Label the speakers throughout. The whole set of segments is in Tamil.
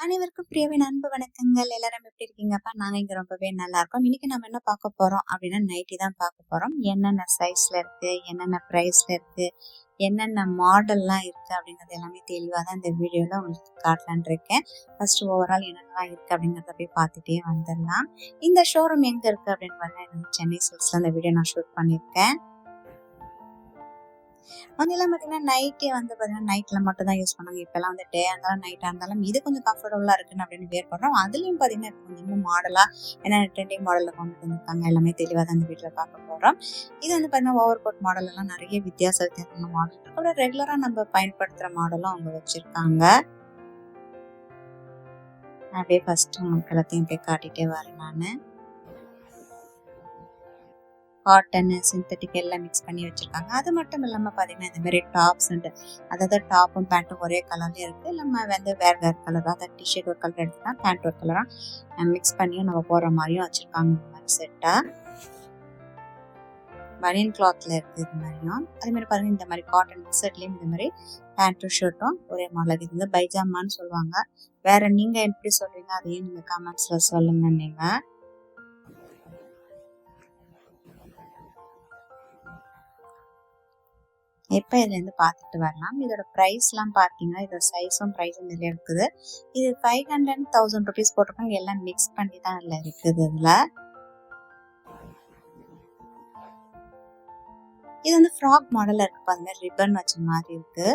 Speaker 1: அனைவருக்கும் பிரியவின் அன்பு வணக்கங்கள். எல்லாரும் எப்படி இருக்கீங்கப்பா? நாங்க இங்க ரொம்பவே நல்லா இருக்கோம் இன்னைக்கு நம்ம என்ன பார்க்க போறோம் அப்படின்னா நைட்டி தான் பார்க்க போறோம். என்னென்ன சைஸ்ல இருக்கு? என்னென்ன பிரைஸ்ல இருக்கு? என்னென்ன மாடல்லாம் இருக்கு அப்படிங்கிறது எல்லாமே தெளிவாக தான் இந்த வீடியோவில் உங்களுக்கு காட்டலான் இருக்கேன். ஃபர்ஸ்ட் ஓவரால் என்னென்னலாம் இருக்கு அப்படிங்கறத போய் பார்த்துட்டே வந்துடலாம். இந்த ஷோரூம் எங்க இருக்கு அப்படின்னு பார்த்தா சென்னை சில்க்ஸ்ல அந்த வீடியோ நான் ஷூட் பண்ணியிருக்கேன். அதெல்லாம் பார்த்தீங்கன்னா நைட்டே வந்து பார்த்தீங்கன்னா நைட்டில் மட்டும் தான் யூஸ் பண்ணாங்க இப்போல்லாம் வந்து டே இருந்தாலும் நைட்டாக இருந்தாலும் இது கொஞ்சம் கம்ஃபர்டபுளாக இருக்குன்னு அப்படின்னு வேர் பண்ணுறோம் அதுலேயும் பார்த்தீங்கன்னா இப்போ கொஞ்சம் இன்னும் மாடலாக ஏன்னா ட்ரெண்டிங் மாடலில் கொண்டு வந்துருக்காங்க எல்லாமே தெளிவாக தான் அந்த வீட்டில் பார்க்க போகிறோம் இது வந்து பார்த்தீங்கன்னா ஓவர் கோட் மாடல் எல்லாம் நிறைய வித்தியாச வித்தியாசமான மாடல் அப்புறம் ரெகுலராக நம்ம பயன்படுத்துகிற மாடலும் அவங்க வச்சுருக்காங்க. அப்படியே ஃபர்ஸ்ட் உங்களுக்கு எல்லாத்தையும் போய் காட்டிகிட்டே வரேன் நான். காட்டன் சிந்தட்டிக் எல்லாம் மிக்ஸ் பண்ணி வச்சிருக்காங்க. அது மட்டும் இல்லாமல் பார்த்தீங்கன்னா இந்த மாதிரி டாப்ஸ் அண்டு அதாவது டாப்பும் பேண்ட்டும் ஒரே கலர்லேயே இருக்குது நம்ம வந்து வேறு வேறு கலர் அதாவது டிஷர்ட் ஒரு கலர் எடுத்துனா பேண்ட் ஒரு கலராக மிக்ஸ் பண்ணியும் நம்ம போடுற மாதிரியும் வச்சுருக்காங்க. இந்த மாதிரி செட்டாக பனியன் கிளாத்ல இருக்குது இது மாதிரியும். அதே மாதிரி பாருங்க இந்த மாதிரி காட்டன் செட்லேயும் இந்த மாதிரி பேண்ட்டும் ஷர்ட்டும் ஒரே மாடல் இது வந்து பைஜாமான்னு சொல்லுவாங்க. வேற நீங்க எப்படி சொல்றீங்க அதையும் நீங்க கமெண்ட்ஸ்ல சொல்லுங்க நீங்க. எப்போ இதுலேருந்து பார்த்துட்டு வரலாம்? இதோட ப்ரைஸ்லாம் பார்த்தீங்கன்னா இதோட சைஸும் ப்ரைஸும் இதில் இருக்குது. இது ஃபைவ் ஹண்ட்ரட் தௌசண்ட் ருபீஸ் போட்டிருக்காங்க எல்லாம் மிக்ஸ் பண்ணி தான் இதில் இருக்குது இதில். இது வந்து ஃப்ராக் மாடலில் இருக்கு பாருங்க. மாதிரி ரிப்பன் வச்ச மாதிரி இருக்கு.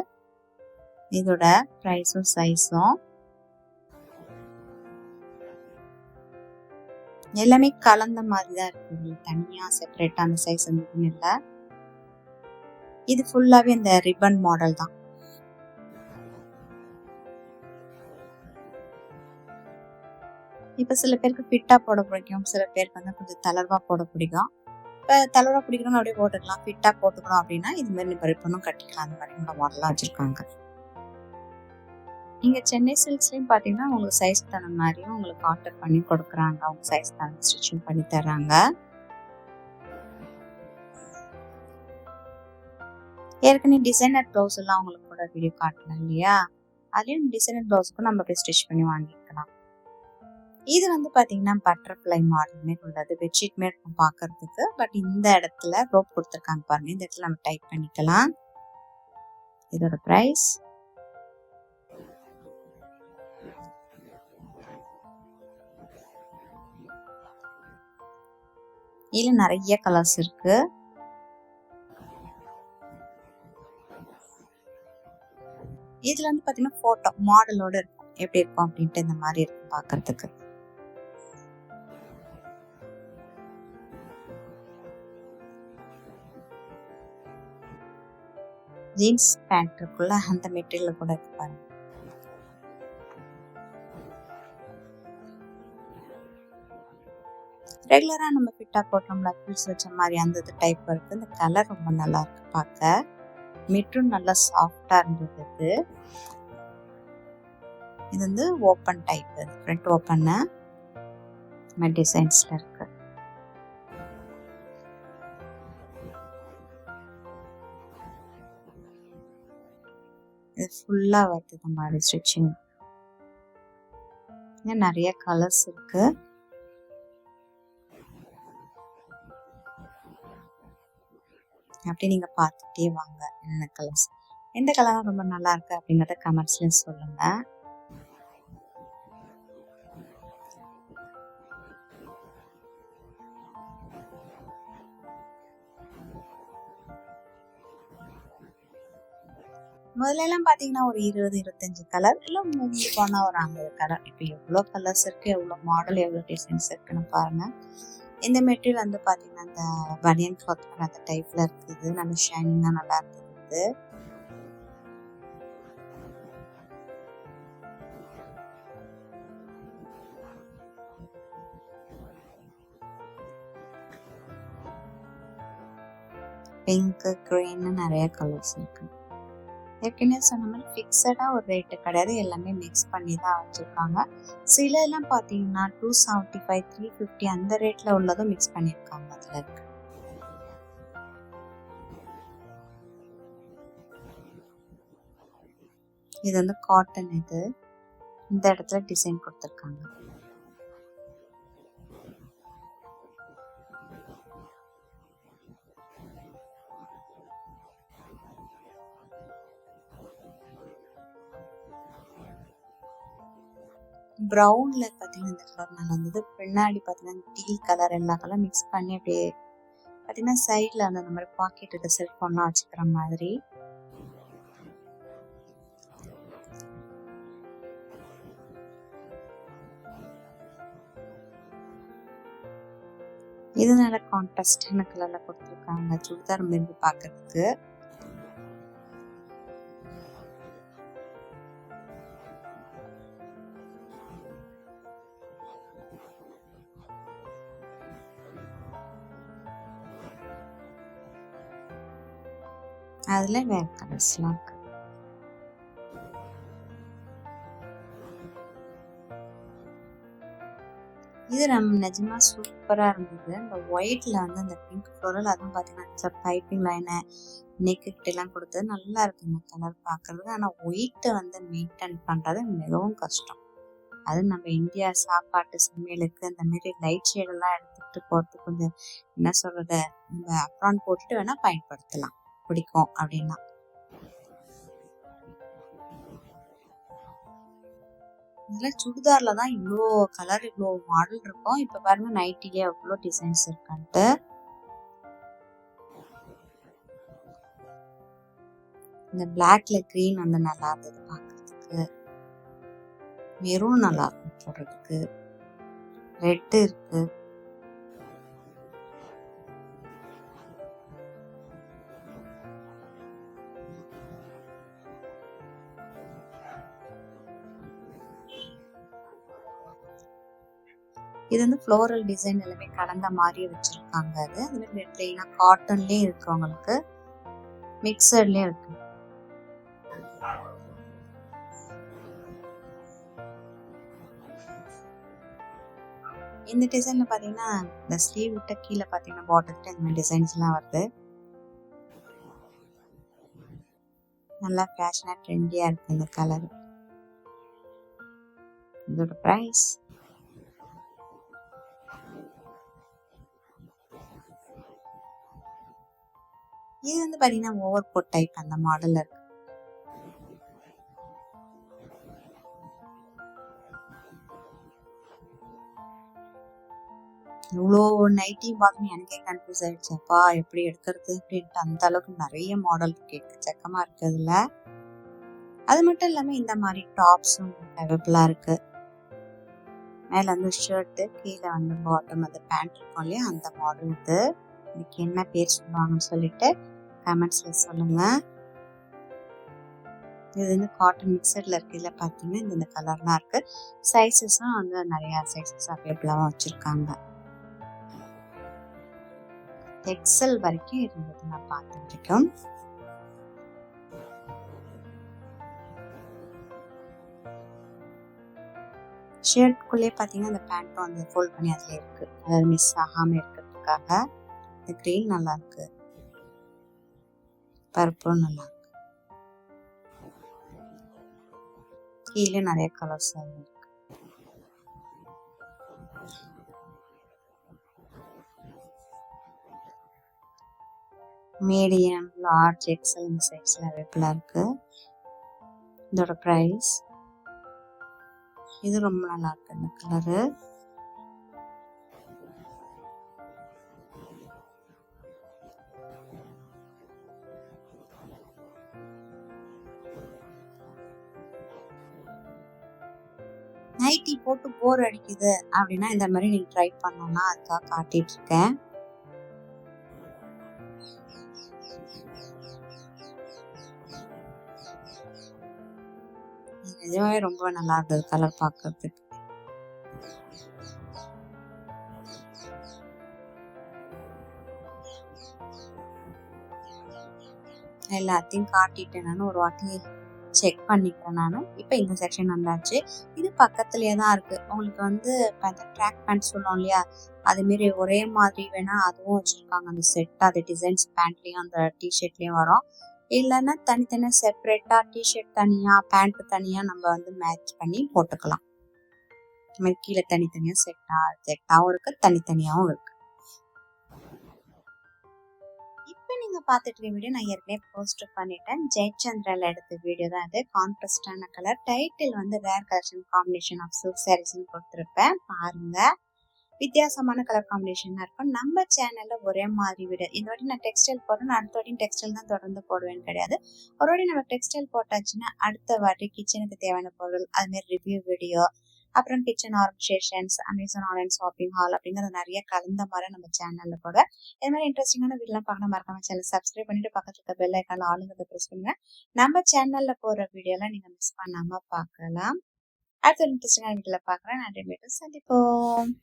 Speaker 1: இதோட ப்ரைஸும் சைஸும் எல்லாமே கலந்த மாதிரி தான் இருக்கு. தனியாக செப்பரேட்டாக அந்த சைஸ் வந்து இல்லை. இது ஃபுல்லாவே இந்த ரிப்பன் மாடல் தான். இப்போ சில பேருக்கு ஃபிட்டாக போட பிடிக்கும். சில பேருக்கு வந்து கொஞ்சம் தளர்வா போட பிடிக்கும். இப்போ தளர்வா பிடிக்கணும்னு அப்படியே போட்டுக்கலாம். ஃபிட்டாக போட்டுக்கணும் அப்படின்னா இது மாதிரி நம்ம ரிப்பனும் கட்டிக்கலாம். அந்த மாதிரி நம்ம மாடலாக வச்சுருக்காங்க. இங்க சென்னை சில்க்ஸ்லேயும் பார்த்தீங்கன்னா உங்களுக்கு சைஸ் தகுந்த மாதிரியும் உங்களுக்கு ஆர்டர் பண்ணி கொடுக்குறாங்க. அவங்க சைஸ் தகுந்த ஸ்டிச்சிங் பண்ணி தர்றாங்க. ஏற்கனவே டிசைனர் ப்ளவுஸ் எல்லாம் உங்களுக்கு கூட வீடியோ காட்டலாம் இல்லையா? அதுலேயும் டிசைனர் ப்ளவுஸ்க்கும் நம்ம போய் ஸ்டிச் பண்ணி வாங்கிக்கலாம் இது வந்து பாத்தீங்கன்னா பட்டர்ஃப்ளை மாடல் மாரி உள்ளது. பெட்ஷீட் மாரி இருக்கும் பார்க்கறதுக்கு பட் இந்த இடத்துல ரோப் கொடுத்துருக்காங்க பாருங்க. இந்த இடத்துல நம்ம டைப் பண்ணிக்கலாம். இதோட ப்ரைஸ் இதுல நிறைய கலர்ஸ் இருக்கு. இதுல வந்து பாத்தீங்கன்னா போட்டோ மாடலோட இருக்கும். எப்படி இருக்கும் அப்படின்ட்டு இந்த மாதிரி இருக்கும் பாக்குறதுக்கு. ஜீன்ஸ் பேண்ட் இருக்குல்ல அந்த மெட்டீரியல் கூட இருக்கு பாருங்க. ரெகுலரா நம்ம ஃபிட்டா போட்டோம்ல ஃபில்ஸ் வச்ச மாதிரி அந்த டைப் இருக்கு இந்த கலர் ரொம்ப நல்லா இருக்கு பார்க்க மெட்ரும் நல்லா சாஃப்டாக இருந்தது. இது வந்து ஓப்பன் டைப் ஃப்ரண்ட் ஓப்பன்னு டிசைன்ஸ்ல இருக்கு. இது ஃபுல்லா வருது இந்த மாதிரி ஸ்டிச்சிங் நிறைய கலர்ஸ் இருக்கு. அப்படி நீங்க பார்த்துட்டே வாங்க என்ன கலர்ஸ் எந்த கலர் ரொம்ப நல்லா இருக்கு அப்படிங்கறத கமெண்ட்ஸ்ல சொல்லுங்க. முதல்ல எல்லாம் பாத்தீங்கன்னா ஒரு இருபது இருபத்தஞ்சு கலர் இல்ல மூணு போனா ஒரு ஐம்பது கலர் இப்போ எவ்வளவு கலர்ஸ் இருக்கு எவ்வளவு மாடல் எவ்வளவு டிசைன்ஸ் இருக்குன்னு பாருங்க. இந்த மெட்டீரியல் வந்து பாத்தீங்கன்னா அந்த பனியன் கிளாத் அந்த டைப்ல இருக்குது. நல்ல ஷைனிங்காக நல்லா இருக்குது. பிங்க் க்ரீன்னு நிறைய கலர்ஸ் இருக்குது ஏற்கனவே சொன்ன மாதிரி ஃபிக்ஸடாக ஒரு ரேட்டு கிடையாது. எல்லாமே மிக்ஸ் பண்ணி தான் வச்சுருக்காங்க. சில எல்லாம் பார்த்தீங்கன்னா two seventy five three fifty அந்த ரேட்டில் உள்ளதும் மிக்ஸ் பண்ணியிருக்காங்க அதில் இருக்கு. இது வந்து காட்டன் இது. இந்த இடத்துல டிசைன் கொடுத்துருக்காங்க. ப்ரௌனில் பார்த்தீங்கன்னா இந்த கலர் நல்லா இருந்தது பின்னாடி பார்த்தீங்கன்னா டீ கலர் எல்லா கலர் மிக்ஸ் பண்ணி அப்படியே பார்த்தீங்கன்னா சைடில் அந்த மாதிரி பாக்கெட்டு செல்ஃபோன்லாம் வச்சுக்கிற மாதிரி. இது நல்ல கான்ட்ராஸ்டான கலரில் கொடுத்துருக்காங்க. சுடிதார் மாரி பார்க்கறதுக்கு அதுல வேற கலர்ஸ்லாம் இது நம்ம நிஜமா சூப்பராக இருந்தது. இந்த ஒயிட்ல வந்து அந்த பிங்க் ஃப்ளோரல் அதுவும் பாத்தீங்கன்னா பைப்பிங் லைனு நெக்கு கிட்ட எல்லாம் கொடுத்தது நல்லா இருக்கு இந்த கலர் பார்க்கறதுக்கு ஆனா ஒயிட்டை வந்து மெயின்டைன் பண்றது மிகவும் கஷ்டம். அது நம்ம இந்தியா சாப்பாட்டு சமையலுக்கு இந்த மாதிரி லைட் ஷேடெல்லாம் எடுத்துட்டு போறதுக்கு கொஞ்சம் என்ன சொல்றது நம்ம அப்ரான் போட்டுட்டு வேணா பயன்படுத்தலாம். பிடிக்கும் அப்படின்னா. சுடிதார்ல தான் இவ்வளோ கலர் இவ்வளோ மாடல் இருக்கும். இப்ப பாருங்க நைட்டிலே அவ்வளோ டிசைன்ஸ் இருக்குன்ட்டு. இந்த பிளாக்ல கிரீன் வந்து நல்லா இருந்தது பார்க்கறதுக்கு மெரூன் நல்லா இருக்கும் போடுறதுக்கு. ரெட்டு இருக்கு. இது வந்து ஃப்ளோரல் டிசைன் எல்லாமே கலந்த மாதிரி வச்சிருக்காங்க அது. அது மாதிரி காட்டன்லயும் இருக்கு உங்களுக்கு மிக்சர்லேயும் இருக்கு. இந்த டிசைன்ல பாத்தீங்கன்னா இந்த ஸ்லீவ் விட்ட கீழே பாத்தீங்கன்னா பாட்டில் இந்த மாதிரி டிசைன்ஸ்லாம் வருது. நல்லா ஃபேஷனாக ட்ரெண்டியா இருக்கு இந்த கலர் இதோட பிரைஸ் இது வந்து பாத்தீங்கன்னா ஓவர் கோட் டைப் அந்த மாடலில் இருக்கு. இவ்வளோ நைட்டி பார்த்து எனக்கே கன்ஃபியூஸ் ஆயிடுச்சு. அப்பா எப்படி எடுக்கிறது அப்படின்ட்டு அந்த அளவுக்கு நிறைய மாடல் இருக்கு. செக்கமாக இருக்கு அதுல. அது மட்டும் இல்லாம இந்த மாதிரி டாப்ஸும் அவைலபிளா இருக்கு. மேல வந்து ஷர்ட்டு கீழே வந்து பாட்டம் அது பேண்ட் இருக்கும் இல்லையா? அந்த மாடல் இது இதுக்கு என்ன பேர் சொல்லுவாங்கன்னு சொல்லிட்டு கமெண்ட்ஸில் சொல்லுங்க. இது வந்து காட்டன் மிக்சரில் இருக்கிறதுல பார்த்தீங்கன்னா பாத்தீங்கன்னா இந்த கலர்லாம் இருக்கு. சைஸஸும் வந்து நிறையா சைஸஸ் அவைலபிளாவும் வச்சிருக்காங்க. எக்ஸல் வரைக்கும் இருந்தது நான் பார்த்த வரைக்கும். பார்த்தீங்கன்னா அந்த பேண்ட்டும் வந்து ஃபோல்ட் பண்ணி அதில் இருக்கு. அதாவது மிஸ் ஆகாமல் இருக்கிறதுக்காக. இந்த க்ரீன் நல்லா இருக்கு. பருப்பும் நல்லா இருக்கு கீழே நிறைய கலர்ஸ் இருக்கு. மீடியம் லார்ஜ் எக்ஸல் இந்த சைஸ்ல அவைலபிளாக இருக்கு. இதோட ப்ரைஸ் இது ரொம்ப நல்லா இருக்கு இந்த கலரு நைட்டி போட்டு போர் அடிக்குது அப்படின்னா இந்த மாதிரி நீங்க ட்ரை பண்ணலாம் அதுக்காக காட்டிட்டு இருக்கேன் நிஜமாவே ரொம்ப நல்லா இருந்தது கலர் பார்க்கறதுக்கு. எல்லாத்தையும் காட்டிட்டேன் நான் ஒரு வாட்டி. செக் பண்ணிக்கிறேன் நான். இப்போ இந்த செக்ஷன் வந்தாச்சு. இது பக்கத்துலயே தான் இருக்கு. உங்களுக்கு வந்து இப்போ அந்த ட்ராக் பேண்ட் சொல்லுவோம் இல்லையா? அதுமாரி ஒரே மாதிரி வேணா அதுவும் வச்சிருக்காங்க. அந்த செட் அது டிசைன்ஸ் பேண்ட்லயும் அந்த டிஷர்ட்லேயும் வரும். இல்லைன்னா தனித்தனியாக செப்பரேட்டாக டிஷர்ட் தனியாக பேண்ட் தனியாக நம்ம வந்து மேட்ச் பண்ணி போட்டுக்கலாம். இது மாதிரி கீழே தனித்தனியாக செட்டாக செட்டாகவும் இருக்கு தனித்தனியாகவும் இருக்கு. நீங்கள் நீங்க பார்த்துட்டு இருக்க வீடியோ நான் ஏற்கனவே போஸ்ட் பண்ணிட்டேன். ஜெயச்சந்திரால எடுத்த வீடியோ தான் அது. கான்ட்ரஸ்டான கலர் டைட்டில் வந்து rare collection combination of silk சாரீஸ்னு கொடுத்துருப்பேன். பாருங்க. வித்தியாசமான கலர் காம்பினேஷன் இருக்கும். நம்ம சேனல்ல ஒரே மாதிரி வீடு. இந்த வாட்டி நான் டெக்ஸ்டைல் போட்டேன் அடுத்த வாட்டி டெக்ஸ்டைல் தான் தொடர்ந்து போடுவேன்னு கிடையாது. ஒரு வாட்டி நம்ம டெக்ஸ்டைல் போட்டாச்சுன்னா அடுத்த வாட்டி கிச்சனுக்கு தேவையான பொருள் அதுமாரி ரிவ்யூ வீடியோ அப்புறம் kitchen organisations Amazon online shopping haul அப்படிங்கிற நிறைய கலந்த மாதிரி நம்ம சேனல்ல கூட. இது மாதிரி இன்ட்ரெஸ்டிங்கான வீடியோலாம் பார்க்கணும் மறக்காம சேனல் சப்ஸ்கிரைப் பண்ணிட்டு பக்கத்துல இருக்க பெல் ஐக்கான ஆளுங்கிறத ப்ரெஸ் பண்ணுங்க. நம்ம சேனல்ல போற வீடியோலாம் நீங்க மிஸ் பண்ணாம பார்க்கலாம். அடுத்த இன்ட்ரெஸ்டிங்கான வீடியோல பார்க்குறேன். நன்றி மீண்டும் சந்திப்போம்.